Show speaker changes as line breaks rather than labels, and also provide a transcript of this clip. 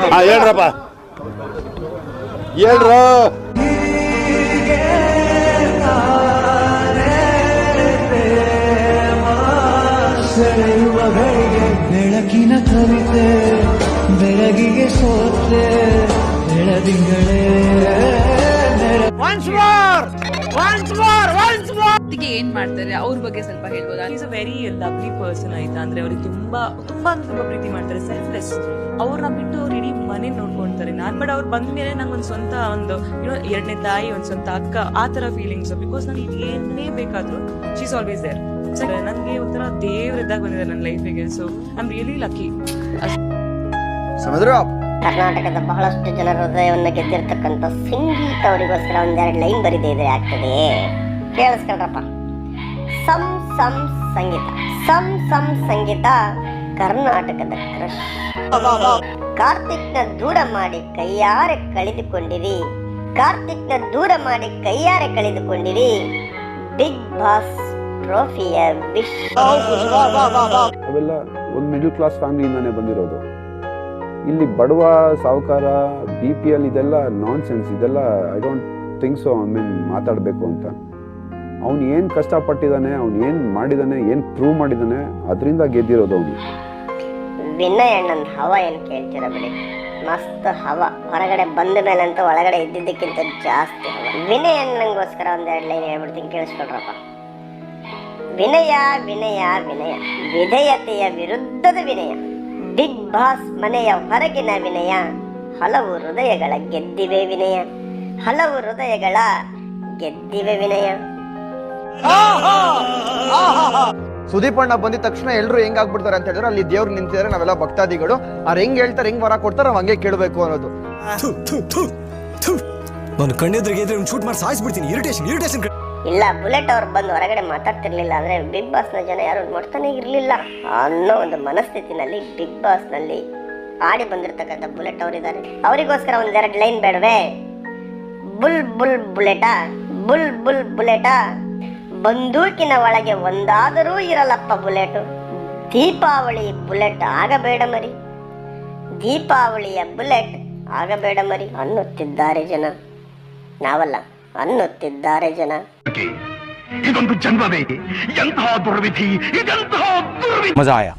ಹಾಂ ಹೇಳ್ರಪ್ಪ. ಹೇಳ್ರ.
ಬೆಳಕಿನ ಕವಿತೆ ಬೆಳಗಿಗೆ ಸೋತೆ ಬೆಳದಿಂಗಳೇ.
ಏನ್ ಮಾಡ್ತಾರೆ? ಅವ್ರ ಬಗ್ಗೆ ಸ್ವಲ್ಪ ಹೇಳ್ಬೋದಾ?
Is a very lovely person ಆಯ್ತಾ? ಅಂದ್ರೆ ಅವ್ರಿಗೆ ತುಂಬಾ ತುಂಬಾ ಅಂದ್ರೆ ತುಂಬಾ ಪ್ರೀತಿ ಮಾಡ್ತಾರೆ ಸೆಲ್ಫ್ಲೆಸ್ ಅವ್ರನ್ನ ಬಿಟ್ಟು ಅವ್ರು ಇಡೀ ಮನೆ ನೋಡ್ಕೊಂತಾರೆ. ನಾನ್ ಬಟ್ ಅವ್ರು ಬಂದ ಮೇಲೆ ನಂಗೊಂದು ಸ್ವಂತ ಒಂದು ಏನೋ ಎರಡನೇ ತಾಯಿ ಒಂದ್ ಸ್ವಂತ ಅಕ್ಕ ಆ ತರ ಫೀಲಿಂಗ್ಸ್ ಬಿಕಾಸ್ ನಂಗೆ ಏನೇ ಬೇಕಾದ್ರೂ ಶೀಸ್ ಆಲ್ವೇಸ್ ದೇರ್ ನನ್ಗೆ ಒಂಥರ ದೇವ್ರಿದ್ದಾಗ ಬಂದಿದೆ ನನ್ನ ಲೈಫಿಗೆ so I am really lucky
ಕರ್ನಾಟಕದ ಬಹಳಷ್ಟು ಜನರ ಹೃದಯವನ್ನು ಗೆದ್ದಿರ್ತಕ್ಕಂಥ ಸಂಗೀತ ಅವರಿಗೋಸ್ಕರ ಒಂದೆರಡು ಲೈನ್ ಬರಿದಿದ್ರೆ ಆಗ್ತದೆ. ಕೇಳಿಸ್ಕೊಳ್ರಪ್ಪ. ಸಂ ಸಂ ಸಂಗೀತ. ಸಂ ಸಂ ಸಂಗೀತ ಕರ್ನಾಟಕದ ಕ್ರಶ್ ಕಾರ್ತಿಕ್ನ ದೂರ ಮಾಡಿ ಕೈಯಾರೆ ಕಳೆದುಕೊಂಡಿರಿ. ಕಾರ್ತಿಕ್ನ ದೂರ ಮಾಡಿ ಕೈಯಾರೆ ಕಳೆದುಕೊಂಡಿರಿ. ಬಿಗ್ ಬಾಸ್ ಟ್ರೋಫಿಯ ವಿಶ್
ಅವೆಲ್ಲ ಒಂದು ಮಿಡಲ್ ಕ್ಲಾಸ್ ಫ್ಯಾಮಿಲಿಯಿಂದಾನೇ ಬಂದಿರೋದು. ಇಲ್ಲಿ ಬಡವ ಸಾಹುಕಾರ ಬಿ ಪಿ ಎಲ್ ಇದೆಲ್ಲ ನಾನ್ ಸೆನ್ಸ್ ಇದೆಲ್ಲ I don't think so I mean ಮಾತಾಡಬೇಕು ಅಂತ. ಅವ್ನು ಏನು ಕಷ್ಟಪಟ್ಟಿದ್ದಾನೆ, ಅವ್ನು ಏನು ಮಾಡಿದ್ದಾನೆ, ಏನು ಪ್ರೂವ್ ಮಾಡಿದ್ದಾನೆ, ಅದರಿಂದ ಗೆದ್ದಿರೋದು ಅವನು.
ವಿನಯ್ ಅಣ್ಣನ ಹವ ಏನು ಕೇಳ್ತೀರ ಬಿಡಿ? ಮಸ್ತ್ ಹವ. ಹೊರಗಡೆ ಬಂದ ಮೇಲೆ ಅಂತ ಒಳಗಡೆ ಇದ್ದಿದ್ದಕ್ಕಿಂತ ಜಾಸ್ತಿ ಹವ. ವಿನಯ್ ಅಣ್ಣಂಗೋಸ್ಕರ ಒಂದೆರಡು ಲೈನ್ ಹೇಳ್ಬಿಡ್ತೀನಿ, ಕೇಳಿಸ್ಕೊಡ್ರಪ್ಪ. ವಿನಯ ವಿನಯ ವಿನಯ. ವಿಧೇಯತೆಯ ವಿರುದ್ಧದ ವಿನಯ. ಬಿಗ್ ಬಾಸ್ ಮನೆಯ ಹೊರಗಿನ ವಿನಯ. ಹಲವು ಹೃದಯಗಳ ಗೆದ್ದಿವೆ ವಿನಯ. ಹಲವು ಹೃದಯಗಳ ಗೆದ್ದಿವೆ ವಿನಯ.
ಸುದೀಪ್ ಅಣ್ಣ ಬಂದಿದ ತಕ್ಷಣ ಎಲ್ಲರೂ ಹೆಂಗ್ ಆಗ್ಬಿಡ್ತಾರೆ ಅಂತ ಹೇಳಿದ್ರೆ ಅಲ್ಲಿ ದೇವ್ರು ನಿಂತಿದ್ದಾರೆ ನಾವೆಲ್ಲ ಭಕ್ತಾದಿಗಳು. ಅವ್ರು ಹೆಂಗ್ ಹೇಳ್ತಾರೆ ಹೆಂಗ್ ವರ ಕೊಡ್ತಾರೆ ನಾವ್ ಹಂಗೆ ಕೇಳಬೇಕು ಅನ್ನೋದು.
ನಾನು ಕಣ್ಣೆದ್ರಿಗೆ ಇದ್ರೆ ಶೂಟ್ ಮಾಡಿ ಸಾಯಿಸ್ಬಿಡ್ತೀನಿ. ಇರಿಟೇಷನ್ ಇರಿಟೇಷನ್
ಇಲ್ಲ, ಬುಲೆಟ್ ಅವ್ರು ಬಂದು ಹೊರಗಡೆ ಮಾತಾಡ್ತಿರ್ಲಿಲ್ಲ ಅಂದರೆ ಬಿಗ್ ಬಾಸ್ನ ಜನ ಯಾರು ನೋಡ್ತಾನೆ ಇರಲಿಲ್ಲ ಅನ್ನೋ ಒಂದು ಮನಸ್ಥಿತಿನಲ್ಲಿ ಬಿಗ್ ಬಾಸ್ನಲ್ಲಿ ಆಡಿ ಬಂದಿರತಕ್ಕಂಥ ಬುಲೆಟ್ ಅವರಿದ್ದಾರೆ ಅವರಿಗೋಸ್ಕರ ಒಂದೆರಡು ಲೈನ್ ಬೇಡವೆ? ಬುಲ್ ಬುಲ್ ಬುಲೆಟಾ, ಬುಲ್ ಬುಲ್ ಬುಲೆಟಾ. ಬಂದೂಕಿನ ಒಳಗೆ ಒಂದಾದರೂ ಇರಲಪ್ಪ ಬುಲೆಟು. ದೀಪಾವಳಿ ಬುಲೆಟ್ ಆಗಬೇಡ ಮರಿ. ದೀಪಾವಳಿಯ ಬುಲೆಟ್ ಆಗಬೇಡ ಮರಿ ಅನ್ನುತ್ತಿದ್ದಾರೆ ಜನ. ನಾವಲ್ಲ. ಅನ್ನುತ್ತಿದ್ದಾರೆ ಜನ.
ಇದೊಂದು ಜನ್ಮವೇ. ಎಂತಹ ದುರ್ವಿಧಿ ಇದೆಂತಹ ದುರ್ವಿಧಿ.
ಮಜಾ ಆಯಾ